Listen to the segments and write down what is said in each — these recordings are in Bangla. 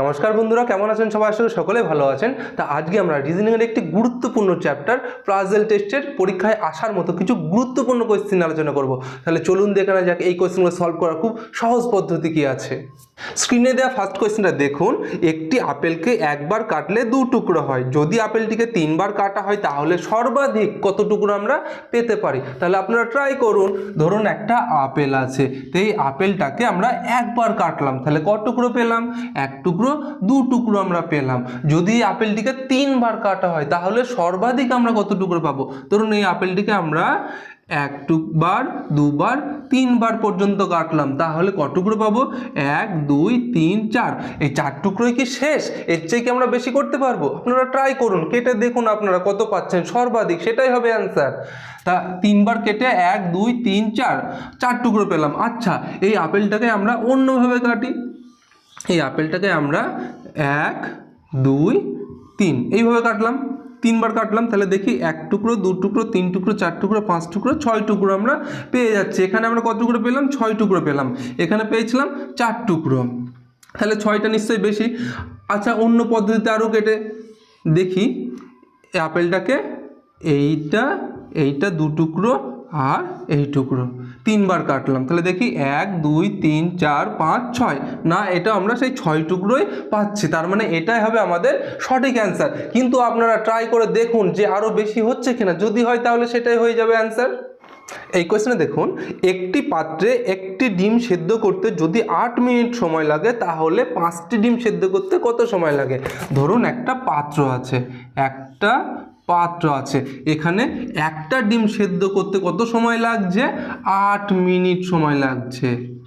নমস্কার বন্ধুরা, কেমন আছেন সবাই? আসলে সকলে ভালো আছেন। তা আজকে আমরা রিজনিংয়ের একটি গুরুত্বপূর্ণ চ্যাপ্টার প্রাজেল টেস্টের পরীক্ষায় আসার মতো কিছু গুরুত্বপূর্ণ কোয়েশ্চেন আলোচনা করব। তাহলে চলুন দেখে না যাক, এই কোয়েশ্চেনগুলো সলভ করার খুব সহজ পদ্ধতি কী আছে। স্ক্রিনে দেওয়া ফার্স্ট কোয়েশ্চেনটা দেখুন। একটি আপেলকে একবার কাটলে দু টুকরো হয়। যদি আপেলটিকে তিনবার কাটা হয়, তাহলে সর্বাধিক কত টুকরো আমরা পেতে পারি? তাহলে আপনারা ট্রাই করুন। ধরুন একটা আপেল আছে, তো এই আপেলটাকে আমরা একবার কাটলাম। তাহলে ক টুকরো পেলাম? এক টুকরো, দু টুকরো আমরা পেলাম। যদি আপেলটিকে তিনবার কাটা হয়, তাহলে সর্বাধিক আমরা কত টুকরো পাবো? ধরুন এই আপেলটিকে আমরা এক টুকবার দুবার তিনবার পর্যন্ত কাটলাম। তাহলে ক টুকরো পাবো? এক, দুই, তিন, চার। এই চার টুকরোই কি শেষ? এর চেয়ে কি আমরা বেশি করতে পারব? আপনারা ট্রাই করুন। কেটে দেখুন আপনারা কত পাচ্ছেন। সর্বাধিক, সেটাই হবে অ্যান্সার তা তিনবার কেটে এক, দুই, তিন, চার। চার টুকরো পেলাম। আচ্ছা এই আপেলটাকে আমরা অন্যভাবে কাটি। এই আপেলটাকে আমরা এক, দুই, তিন। এইভাবে কাটলাম। তিনবার কাটলাম, তাহলে দেখি এক টুকরো, দু টুকরো, তিন টুকরো, চার টুকরো, পাঁচ টুকরো, ছয় টুকরো আমরা পেয়ে যাচ্ছি। এখানে আমরা কত টুকরো পেলাম? ছয় টুকরো পেলাম। এখানে পেয়েছিলাম চার টুকরো। তাহলে ছয়টা নিশ্চয়ই বেশি। আচ্ছা অন্য পদ্ধতিতে আরও কেটে দেখি। আপেলটাকে এইটা এইটা দু টুকরো আর এই টুকরো। তিনবার কাটলাম। তাহলে দেখি এক, দুই, তিন, চার, পাঁচ, ছয়। না, এটা আমরা সেই ছয় টুকরোই পাচ্ছি। তার মানে এটাই হবে আমাদের সঠিক অ্যান্সার কিন্তু আপনারা ট্রাই করে দেখুন যে আরও বেশি হচ্ছে কিনা। যদি হয় তাহলে সেটাই হয়ে যাবে অ্যান্সার এই কোয়েশ্চেনে দেখুন, একটি পাত্রে একটি ডিম সেদ্ধ করতে যদি আট মিনিট সময় লাগে, তাহলে পাঁচটি ডিম সেদ্ধ করতে কত সময় লাগে? ধরুন একটা পাত্র আছে। একটা পাত্র আছে। এখানে একটা ডিম সেদ্ধ করতে কত সময় লাগছে? আট মিনিট সময় লাগছে।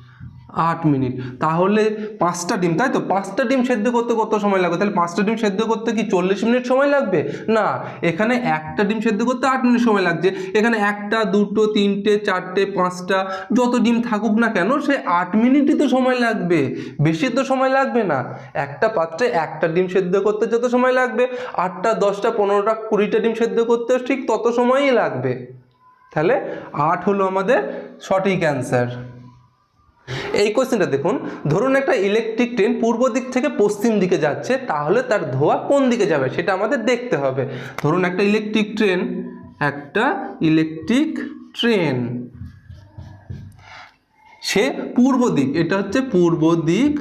আট মিনিট। তাহলে পাঁচটা ডিম, তাই তো? পাঁচটা ডিম সেদ্ধ করতে কত সময় লাগবে? তাহলে পাঁচটা ডিম সেদ্ধ করতে কি চল্লিশ মিনিট সময় লাগবে? না, এখানে একটা ডিম সেদ্ধ করতে আট মিনিট সময় লাগছে। এখানে একটা, দুটো, তিনটে, চারটে, পাঁচটা, যত ডিম থাকুক না কেন, সে আট মিনিটই তো সময় লাগবে। বেশি তো সময় লাগবে না। একটা পাত্রে একটা ডিম সেদ্ধ করতে যত সময় লাগবে, আটটা, দশটা, পনেরোটা, কুড়িটা ডিম সেদ্ধ করতেও ঠিক তত সময়ই লাগবে। তাহলে আট হলো আমাদের সঠিক অ্যান্সার এই কোয়েশ্চেনটা দেখুন, ধরুন একটা ইলেকট্রিক ট্রেন পূর্ব দিক থেকে পশ্চিম দিকে যাচ্ছে, তাহলে তার ধোঁয়া কোন দিকে যাবে সেটা আমাদের দেখতে হবে। ধরুন একটা ইলেকট্রিক ট্রেন একটা ইলেকট্রিক ট্রেন সে পূর্ব দিক, এটা হচ্ছে পূর্ব দিক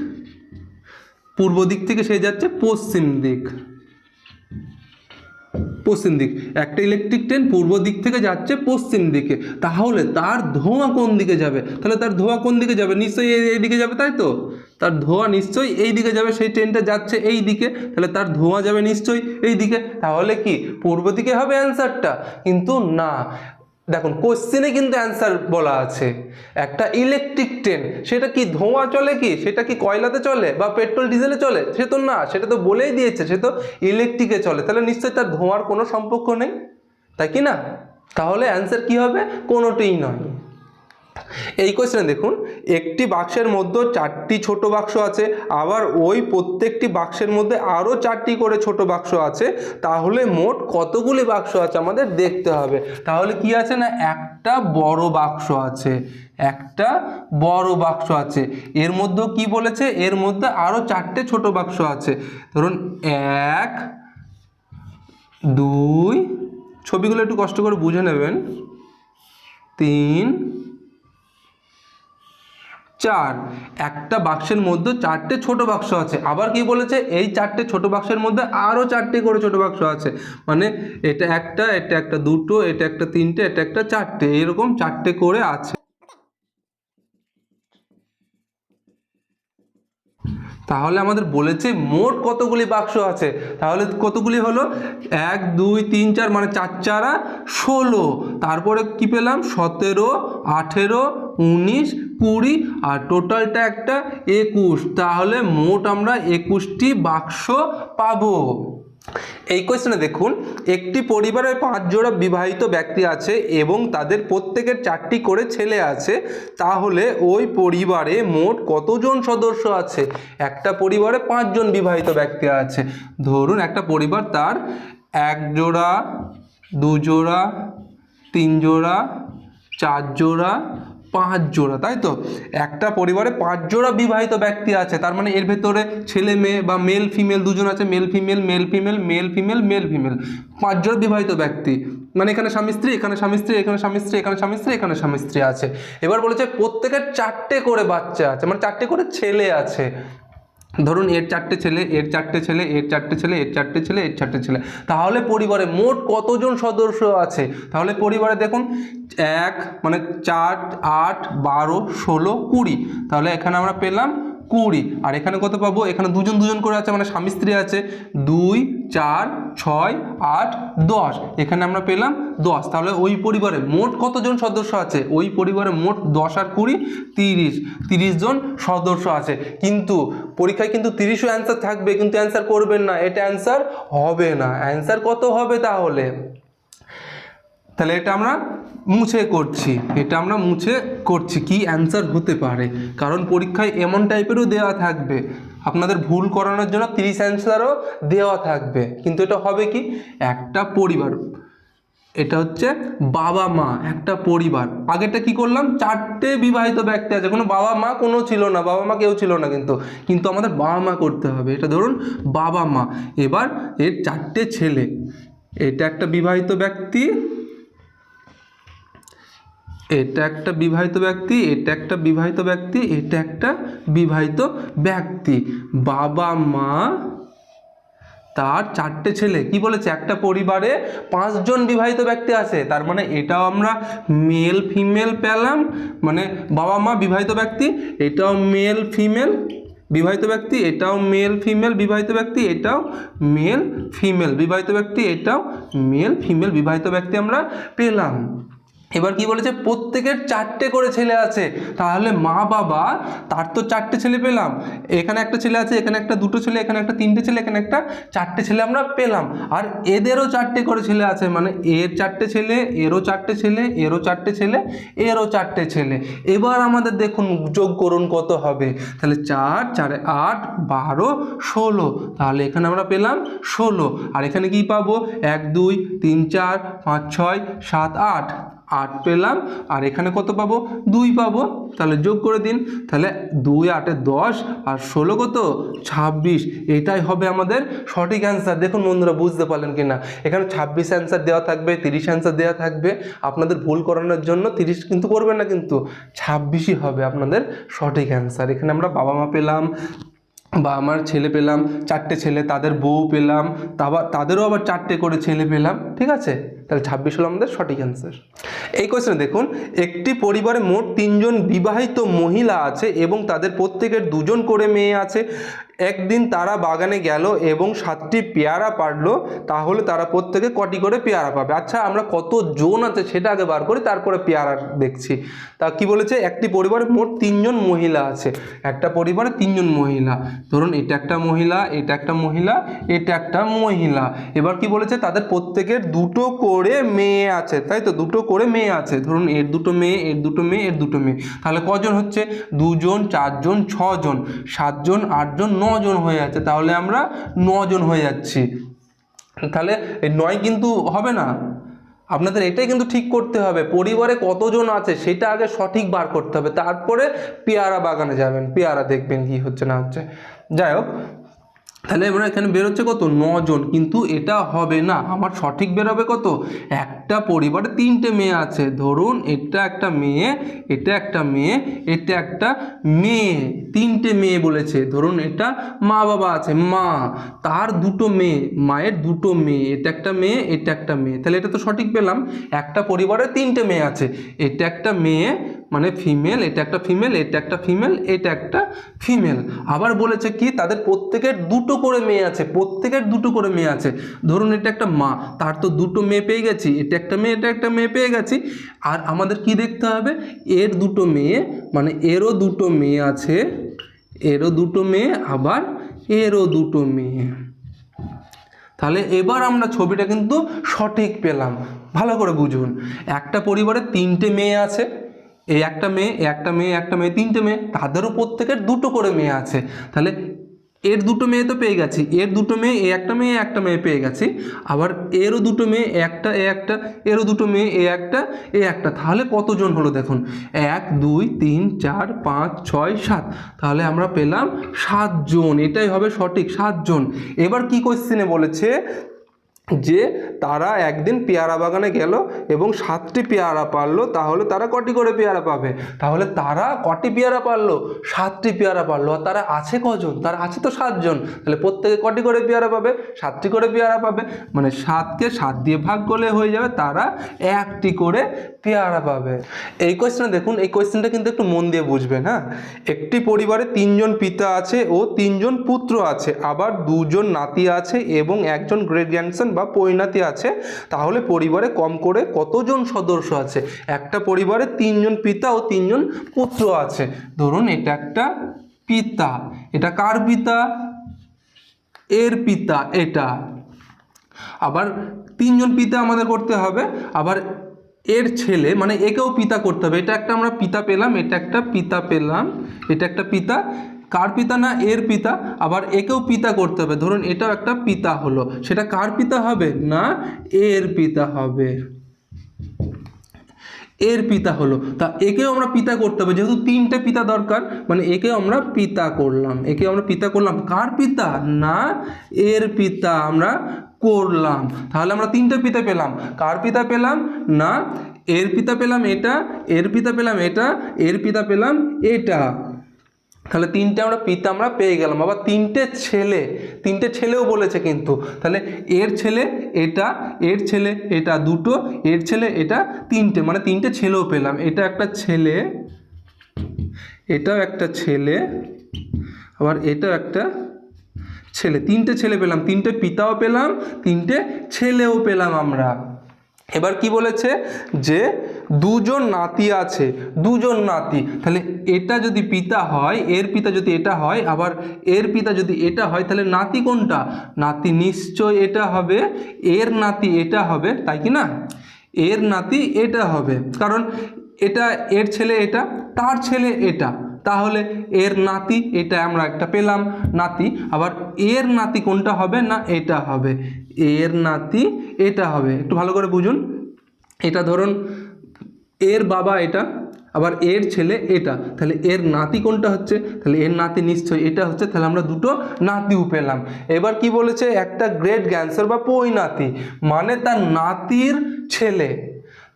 পূর্ব দিক থেকে সে যাচ্ছে পশ্চিম দিক। পশ্চিম দিক। একটা ইলেকট্রিক ট্রেন পূর্ব দিক থেকে যাচ্ছে পশ্চিম দিকে। তাহলে তার ধোঁয়া কোন দিকে যাবে? তাহলে তার ধোঁয়া কোন দিকে যাবে? নিশ্চয়ই এই- দিকে যাবে, তাই তো? তার ধোঁয়া নিশ্চয়ই এই দিকে যাবে, সেই ট্রেনটা যাচ্ছে এই দিকে। তাহলে তার ধোঁয়া যাবে নিশ্চয়ই এই দিকে। তাহলে কি? পূর্ব দিকে হবে অ্যান্সারটা কিন্তু না দেখুন কোশ্চেনে কিন্তু অ্যান্সার বলা আছে। একটা ইলেকট্রিক ট্রেন সেটা কি ধোঁয়া চলে কি? সেটা কি কয়লাতে চলে বা পেট্রোল ডিজেলে চলে? সে তো না, সেটা তো বলেই দিয়েছে, সে তো ইলেকট্রিকে চলে। তাহলে নিশ্চয়ই তার ধোঁয়ার কোনো সম্পর্ক নেই? তাই কি না? তাহলে অ্যান্সার কি হবে? কোনোটিই নয়। এই কোয়েশ্চেন দেখুন, একটি বাক্সের মধ্যে চারটি ছোট বাক্স আছে, আবার ওই প্রত্যেকটি বাক্সের মধ্যে আরও চারটি করে ছোট বাক্স আছে, তাহলে মোট কতগুলি বাক্স আছে আমাদের দেখতে হবে। তাহলে কি আছে না, একটা বড় বাক্স আছে, একটা বড় বাক্স আছে, এর মধ্যেও কি বলেছে, এর মধ্যে আরও চারটে ছোট বাক্স আছে। ধরুন এক, দুই, ছবিগুলো একটু কষ্ট করে বুঝে নেবেন, তিন চার। একটা বাক্সের মধ্যে চারটে ছোট বাক্স আছে। আবার কি বলেছে? এই চারটে ছোট বাক্সের মধ্যে আরও চারটে করে ছোট বাক্স আছে। মানে এটা একটা এটা একটা দুটো, এটা একটা তিনটে, এটা একটা চারটে। এরকম চারটে করে আছে। তাহলে আমাদের বলেছে মোট কতগুলি বাক্স আছে? তাহলে কতগুলি হলো? এক, দুই, তিন, চার মানে চার চারা ষোলো। তারপরে কি পেলাম? সতেরো, আঠেরো, উনিশ, কুড়ি, আর টোটালটা একটা একুশ। তাহলে মোট আমরা একুশটি বাক্স পাবো। এই কোয়েশ্চেনে দেখুন একটি পরিবারে পাঁচ জোড়া বিবাহিত ব্যক্তি আছে এবং তাদের প্রত্যেকের চারটি করে ছেলে আছে, তাহলে ওই পরিবারে মোট কতজন সদস্য আছে? একটা পরিবারে পাঁচজন বিবাহিত ব্যক্তি আছে। ধরুন একটা পরিবার তার এক জোড়া, দু জোড়া, তিন জোড়া, চার জোড়া পাঁচ জোড়া, তাই তো? একটা পরিবারে পাঁচ জোড়া বিবাহিত ব্যক্তি আছে, তার মানে এর ভেতরে ছেলে মেয়ে বা মেল ফিমেল দুজন আছে male female male female male female male female পাঁচ জোড়া বিবাহিত ব্যক্তি। মানে এখানে স্বামী স্ত্রী, এখানে স্বামী স্ত্রী, এখানে স্বামী স্ত্রী, এখানে স্বামী স্ত্রী, এখানে স্বামী স্ত্রী আছে। এবার বলেছে প্রত্যেকের চারটে করে বাচ্চা আছে মানে চারটে করে ছেলে আছে। ধরুন এর চারটে ছেলে, এর চারটে ছেলে, এর চারটে ছেলে, এর চারটে ছেলে, এর চারটে ছেলে। তাহলে পরিবারে মোট কতজন সদস্য আছে? তাহলে পরিবারে দেখুন, এক মানে চার, আট, বারো, ষোলো, কুড়ি। তাহলে এখানে আমরা পেলাম কুড়ি। আর এখানে কত পাবো? এখানে দুজন দুজন করে আছে মানে স্বামী স্ত্রী আছে। দুই, চার, ছয়, আট, দশ। এখানে আমরা পেলাম দশ। তাহলে ওই পরিবারে মোট কতজন সদস্য আছে? ওই পরিবারে মোট দশ আর কুড়ি, তিরিশ। তিরিশ জন সদস্য আছে। কিন্তু পরীক্ষায় কিন্তু তিরিশও অ্যান্সার থাকবে, কিন্তু অ্যান্সার করবেন না। এটা অ্যান্সার হবে না। অ্যান্সার কত হবে তাহলে? তাহলে এটা আমরা মুছে করছি, এটা আমরা মুছে করছি, কি অ্যান্সার হতে পারে? কারণ পরীক্ষায় এমন টাইপেরও দেওয়া থাকবে। আপনাদের ভুল করানোর জন্য তিরিশ অ্যান্সারও দেওয়া থাকবে। কিন্তু এটা হবে কি? একটা পরিবার। এটা হচ্ছে বাবা মা, একটা পরিবার। আগেরটা কি করলাম? চারটে বিবাহিত ব্যক্তি আছে। কোনো বাবা মা কোনো ছিল না, বাবা মা কেউ ছিল না কিন্তু। কিন্তু আমাদের বাবা মা করতে হবে। এটা ধরুন বাবা মা। এবার এর চারটে ছেলে। এটা একটা বিবাহিত ব্যক্তি এটা একটা বিবাহিত ব্যক্তি, এটা একটা বিবাহিত ব্যক্তি, এটা একটা বিবাহিত ব্যক্তি। বাবা, মা, তার চারটে ছেলে। কি বলেছে? একটা পরিবারে পাঁচজন বিবাহিত ব্যক্তি আছে। তার মানে এটাও আমরা মেল ফিমেল পেলাম। মানে বাবা, মা বিবাহিত ব্যক্তি, এটাও মেল ফিমেল বিবাহিত ব্যক্তি, এটাও মেল ফিমেল বিবাহিত ব্যক্তি, এটাও মেল ফিমেল বিবাহিত ব্যক্তি, এটাও মেল ফিমেল বিবাহিত ব্যক্তি আমরা পেলাম। এবার কি বলেছে? প্রত্যেকের চারটে করে ছেলে আছে। তাহলে মা বাবা, তার তো চারটে ছেলে পেলাম। এখানে একটা ছেলে আছে, এখানে একটা দুটো ছেলে, এখানে একটা তিনটে ছেলে, এখানে একটা চারটে ছেলে আমরা পেলাম। আর এদেরও চারটে করে ছেলে আছে। মানে এর চারটে ছেলে, এরও চারটে ছেলে, এরও চারটে ছেলে, এরও চারটে ছেলে। এবার আমাদের দেখুন, যোগ করুন কত হবে? তাহলে চার, চারে আট, বারো, ষোলো। তাহলে এখানে আমরা পেলাম ষোলো। আর এখানে কি পাবো? এক, দুই, তিন, চার, পাঁচ, ছয়, সাত, আট। আট পেলাম, আর এখানে কত পাবো? দুই পাবো। তাহলে যোগ করে দিন। তাহলে দুই, আটে দশ, আর ষোলো কত? ছাব্বিশ। এটাই হবে আমাদের সঠিক অ্যান্সার দেখুন বন্ধুরা, বুঝতে পারলেন কি না এখানে ছাব্বিশ অ্যান্সার দেওয়া থাকবে, তিরিশ অ্যান্সার দেওয়া থাকবে। আপনাদের ভুল করানোর জন্য তিরিশ কিন্তু করবেন না কিন্তু ছাব্বিশই হবে আপনাদের সঠিক অ্যান্সার এখানে আমরা বাবা মা পেলাম, বা আমার ছেলে পেলাম, চারটে ছেলে, তাদের বউ পেলাম তারপর তাদেরও আবার চারটে করে ছেলে পেলাম, ঠিক আছে? তাহলে ছাব্বিশ হলো আমাদের সঠিক অ্যান্সার এই কোয়েশ্চেনে দেখুন, একটি পরিবারে মোট তিনজন বিবাহিত মহিলা আছে এবং তাদের প্রত্যেকের দুজন করে মেয়ে আছে। একদিন তারা বাগানে গেল এবং সাতটি পেয়ারা পারল তাহলে তারা প্রত্যেকে কটি করে পেয়ারা পাবে? আচ্ছা আমরা কত জন আছে সেটা আগে বার করি, তারপরে পেয়ারা দেখছি। তা কি বলেছে? একটি পরিবারে মোট তিনজন মহিলা আছে। একটা পরিবারে তিনজন মহিলা। ধরুন, এটা একটা মহিলা, এটা একটা মহিলা, এটা একটা মহিলা। এবার কি বলেছে? তাদের প্রত্যেকের দুটো করে মেয়ে আছে, তাই তো? দুটো করে মেয়ে আছে। ধরুন এর দুটো মেয়ে, এর দুটো মেয়ে, এর দুটো মেয়ে। তাহলে কজন হচ্ছে? দুজন, চারজন, ছজন, সাতজন, আটজন, নজন হয়ে যাচ্ছে। তাহলে আমরা নজন হয়ে যাচ্ছি। তাহলে এই নয় কিন্তু হবে না। আপনাদের এটাই কিন্তু ঠিক করতে হবে। পরিবারে কতজন আছে সেটা আগে সঠিক বার করতে হবে। তারপরে পেয়ারা বাগানে যাবেন। পেয়ারা দেখবেন কি হচ্ছে না হচ্ছে। যাই হোক তাহলে আমরা এখানে বেরোচ্ছে কত? নজন। কিন্তু এটা হবে না। আমার সঠিক বেরোবে কত? একটা পরিবারে তিনটে মেয়ে আছে। ধরুন এটা একটা মেয়ে, এটা একটা মেয়ে, এটা একটা মেয়ে। তিনটে মেয়ে বলেছে। ধরুন এটা মা বাবা আছে, মা। তার দুটো মেয়ে, মায়ের দুটো মেয়ে। এটা একটা মেয়ে, এটা একটা মেয়ে। তাহলে এটা তো সঠিক পেলাম। একটা পরিবারে তিনটে মেয়ে আছে। এটা একটা মেয়ে মানে ফিমেল এটা একটা ফিমেল এটা একটা ফিমেল এটা একটা ফিমেল আবার বলেছে কি, তাদের প্রত্যেকের দুটো করে মেয়ে আছে, প্রত্যেকের দুটো করে মেয়ে আছে। ধরুন এটা একটা মা, তার তো দুটো মেয়ে পেয়ে গেছি, এটা একটা মেয়ে, এটা একটা মেয়ে পেয়ে গেছি। আর আমাদের কি দেখতে হবে? এর দুটো মেয়ে মানে এরও দুটো মেয়ে আছে, এরও দুটো মেয়ে, আবার এরও দুটো মেয়ে। তাহলে এবার আমরা ছবিটা কিন্তু সঠিক পেলাম। ভালো করে বুঝুন। একটা পরিবারে তিনটে মেয়ে আছে এই একটা মেয়ে একটা মেয়ে একটা মেয়ে, তিনটে মেয়ে, তাদেরও প্রত্যেকের দুটো করে মেয়ে আছে। তাহলে এর দুটো মেয়ে তো পেয়ে গেছি, এর দুটো মেয়ে, এ একটা মেয়ে একটা মেয়ে পেয়ে গেছি। আবার এরও দুটো মেয়ে একটা, এ একটা, এরও দুটো মেয়ে, এ একটা এ একটা। তাহলে কতজন হলো দেখুন? এক, দুই, তিন, চার, পাঁচ, ছয়, সাত। তাহলে আমরা পেলাম সাতজন, এটাই হবে সঠিক, সাতজন। এবার কি কোশ্চেনে বলেছে? যে তারা একদিন পেয়ারা বাগানে গেল এবং সাতটি পেয়ারা পারল, তাহলে তারা কটি করে পেয়ারা পাবে? তাহলে তারা কটি পেয়ারা পারল? সাতটি পেয়ারা পারল। আর তারা আছে কজন? তারা আছে তো সাতজন। তাহলে প্রত্যেকে কটি করে পেয়ারা পাবে? সাতটি করে পেয়ারা পাবে। মানে সাতকে সাত দিয়ে ভাগ করলে হয়ে যাবে, তারা একটি করে পেয়ারা পাবে। এই কোয়েশ্চেনটা দেখুন, এই কোয়েশ্চেনটা কিন্তু একটু মন দিয়ে বুঝবেন হ্যাঁ? একটি পরিবারে তিনজন পিতা আছে ও তিনজন পুত্র আছে। আবার দুজন নাতি আছে এবং একজন গ্রেট গ্র্যান্ডসন বা পরিণাতি আছে, তাহলে পরিবারে কম করে কতজন সদস্য আছে? একটা পরিবারে তিনজন পিতা ও তিনজন পুত্র আছে। ধরুন এটা একটা পিতা। এটা কার পিতা? এর পিতা, এটা। আবার তিনজন পিতা আমাদের করতে হবে, আবার এর ছেলে মানে একেও পিতা করতে হবে। এটা একটা আমরা পিতা পেলাম, এটা একটা পিতা পেলাম, এটা একটা পিতা কার পিতা না এর পিতা? আবার একেও পিতা করতে হবে। ধরুন এটাও একটা পিতা হলো। সেটা কার পিতা হবে না এর পিতা হবে? এর পিতা হলো। তা একেও আমরা পিতা করতে হবে। যেহেতু তিনটে পিতা দরকার মানে একে আমরা পিতা করলাম। একে আমরা পিতা করলাম। কার পিতা? না এর পিতা আমরা করলাম। তাহলে আমরা তিনটে পিতা পেলাম। কার পিতা পেলাম? না এর পিতা পেলাম এটা, এর পিতা পেলাম এটা, এর পিতা পেলাম এটা। তাহলে তিনটে আমরা পিতা আমরা পেয়ে গেলাম। আবার তিনটে ছেলে, তিনটে ছেলেও বলেছে কিন্তু, তাহলে এর ছেলে এটা, এর ছেলে এটা দুটো, এর ছেলে এটা তিনটে মানে তিনটে ছেলেও পেলাম। এটা একটা ছেলে, এটাও একটা ছেলে, আবার এটাও একটা ছেলে। তিনটে ছেলে পেলাম, তিনটে পিতাও পেলাম, তিনটে ছেলেও পেলাম আমরা। এবার কি বলেছে? যে দুজন নাতি আছে, দুজন নাতি। তাহলে এটা যদি পিতা হয়, এর পিতা যদি এটা হয়, আবার এর পিতা যদি এটা হয়, তাহলে নাতি কোনটা? নাতি নিশ্চয় এটা হবে, এর নাতি এটা হবে, তাই কি না? এর নাতি এটা হবে। কারণ এটা এর ছেলে এটা, তার ছেলে এটা। তাহলে এর নাতি, এটা আমরা একটা পেলাম। নাতি, আবার এর নাতি কোনটা হবে না এটা হবে? এর নাতি, এটা হবে। একটু ভালো করে বুঝুন। এটা ধরুন, এর বাবা এটা, আবার এর ছেলে এটা। তাহলে এর নাতি কোনটা হচ্ছে? তাহলে এর নাতি নিশ্চয়ই এটা হচ্ছে। তাহলে আমরা দুটো নাতিও পেলাম। এবার কি বলেছে? একটা গ্রেট গ্যান্সার বা পরিণাতি মানে তার নাতির ছেলে।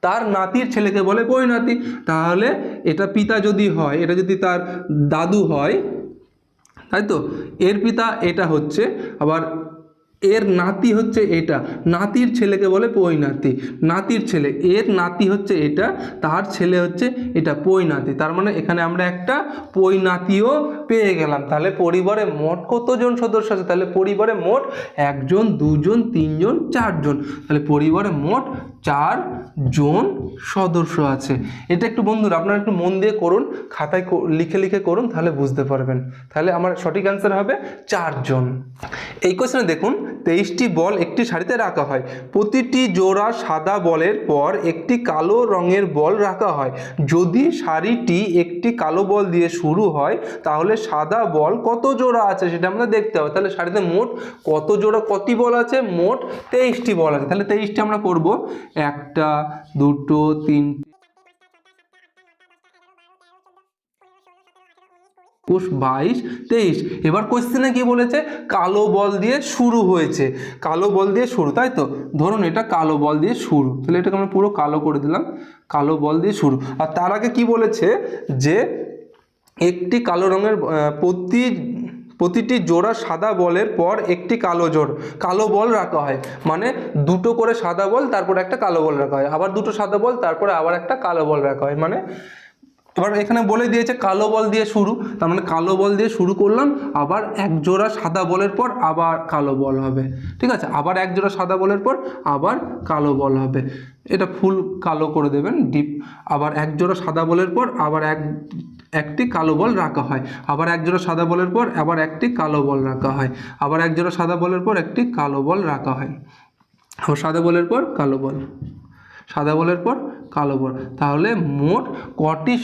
তার নাতির ছেলেকে বলে পরিণাতি তাহলে এটা পিতা যদি হয়, এটা যদি তার দাদু হয়, তাই তো? এর পিতা এটা হচ্ছে, আবার এর নাতি হচ্ছে এটা। নাতির ছেলেকে বলে পৈনাতি। নাতির ছেলে, এর নাতি হচ্ছে এটা, তার ছেলে হচ্ছে এটা, পৈনাতি। তার মানে এখানে আমরা একটা পৈনাতিও পেয়ে গেলাম। তাহলে পরিবারে মোট কতজন সদস্য আছে? তাহলে পরিবারে মোট একজন, দুজন, তিনজন, চারজন। তাহলে পরিবারে মোট চার জন সদস্য আছে। এটা একটু বন্ধুরা, আপনারা একটু মন দিয়ে করুন, খাতায় লিখে লিখে করুন, তাহলে বুঝতে পারবেন। তাহলে আমার সঠিক অ্যান্সার হবে চারজন। এই কোশ্চেনে দেখুন তেইশটি বল একটি সারিতে রাখা হয়। প্রতিটি জোড়া সাদা বলের পর একটি কালো রঙের বল রাখা হয়। যদি সারিটি একটি কালো বল দিয়ে শুরু হয়, তাহলে সাদা বল কত জোড়া আছে সেটা আমরা দেখতে হবে। তাহলে সারিতে মোট কত জোড়া, কটি বল আছে? মোট তেইশটি বল আছে। তাহলে তেইশটি আমরা করব। একটা, দুটো তিন একুশ, বাইশ, তেইশ। এবার কোশ্চেনে কি বলেছে? কালো বল দিয়ে শুরু হয়েছে। কালো বল দিয়ে শুরু, তাই তো? ধরুন এটা কালো বল দিয়ে শুরু। তাহলে এটাকে আমরা পুরো কালো করে দিলাম। কালো বল দিয়ে শুরু। আর তার আগে কি বলেছে? যে একটি কালো রঙের প্রতি, প্রতিটি জোড়া সাদা বলের পর একটি কালো জোড়। কালো বল রাখা হয়। মানে দুটো করে সাদা বল, তারপর একটা কালো বল রাখা হয়। আবার দুটো সাদা বল, তারপরে আবার একটা কালো বল রাখা হয়। মানে এবার এখানে বলে দিয়েছে কালো বল দিয়ে শুরু, তার মানে কালো বল দিয়ে শুরু করলাম, আবার এক জোড়া সাদা বলের পর আবার কালো বল হবে, ঠিক আছে? আবার এক জোড়া সাদা বলের পর আবার কালো বল হবে। এটা ফুল কালো করে দেবেন, ডিপ, আবার এক জোড়া সাদা বলের পর আবার এক, একটি কালো বল রাখা হয়, আবার এক জোড়া সাদা বলের পর আবার একটি কালো বল রাখা হয়, আবার এক জোড়া সাদা বলের পর একটি কালো বল রাখা হয়, আবার সাদা বলের পর কালো বল। সাদা বলের পর কালো বল। তাহলে মোট কটি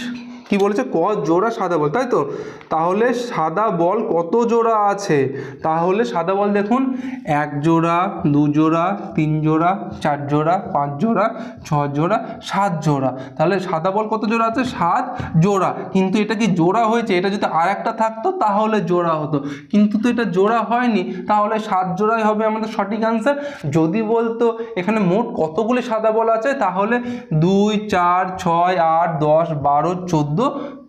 কি বলেছে? ক জোড়া সাদা বল, তাই তো? তাহলে সাদা বল কত জোড়া আছে? তাহলে সাদা বল দেখুন, এক জোড়া, দু জোড়া, তিন জোড়া, চার জোড়া, পাঁচ জোড়া, ছ জোড়া, সাত জোড়া। তাহলে সাদা বল কত জোড়া আছে? সাত জোড়া। কিন্তু এটা কি জোড়া হয়েছে? এটা যদি আর একটা থাকতো, তাহলে জোড়া হতো। কিন্তু তো এটা জোড়া হয়নি, তাহলে সাত জোড়াই হবে আমাদের সঠিক অ্যান্সার যদি বলতো, এখানে মোট কতগুলি সাদা বল আছে? তাহলে দুই, চার, ছয়, আট, দশ, বারো, চোদ্দ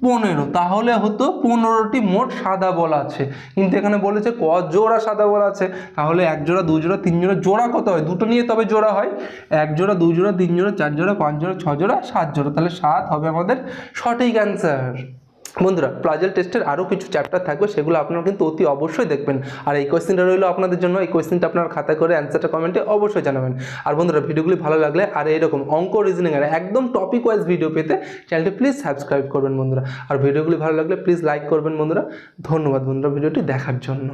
পনেরো, তাহলে হতো পনেরোটি মোট সাদা বল আছে। কিন্তু এখানে বলেছে ক জোড়া সাদা বল আছে, তাহলে এক জোড়া, দু জোড়া, তিন জোড়া জোড়া কত হয়? দুটো নিয়ে তবে জোড়া হয়। এক জোড়া, দু জোড়া, তিন জোড়া, চার জোড়া, পাঁচ জোড়া, ছ জোড়া, সাত জোড়া। তাহলে সাত হবে আমাদের সঠিক অ্যান্সার বন্ধুরা প্লাজেল টেস্টের আরও কিছু চ্যাপ্টার থাকবে, সেগুলো আপনারা কিন্তু অতি অবশ্যই দেখবেন। আর এই কোয়েশ্চেনটা রইল আপনাদের জন্য, এই কোয়েশ্চেনটা আপনার খাতা করে অ্যান্সারটা কমেন্টে অবশ্যই জানাবেন। আর বন্ধুরা, ভিডিওগুলি ভালো লাগলে, আর এইরকম অঙ্ক রিজনিংয়ের একদম টপিক ওয়াইজ ভিডিও পেতে চ্যানেলটি প্লিজ সাবস্ক্রাইব করবেন বন্ধুরা। আর ভিডিওগুলি ভালো লাগলে প্লিজ লাইক করবেন বন্ধুরা। ধন্যবাদ বন্ধুরা, ভিডিওটি দেখার জন্য।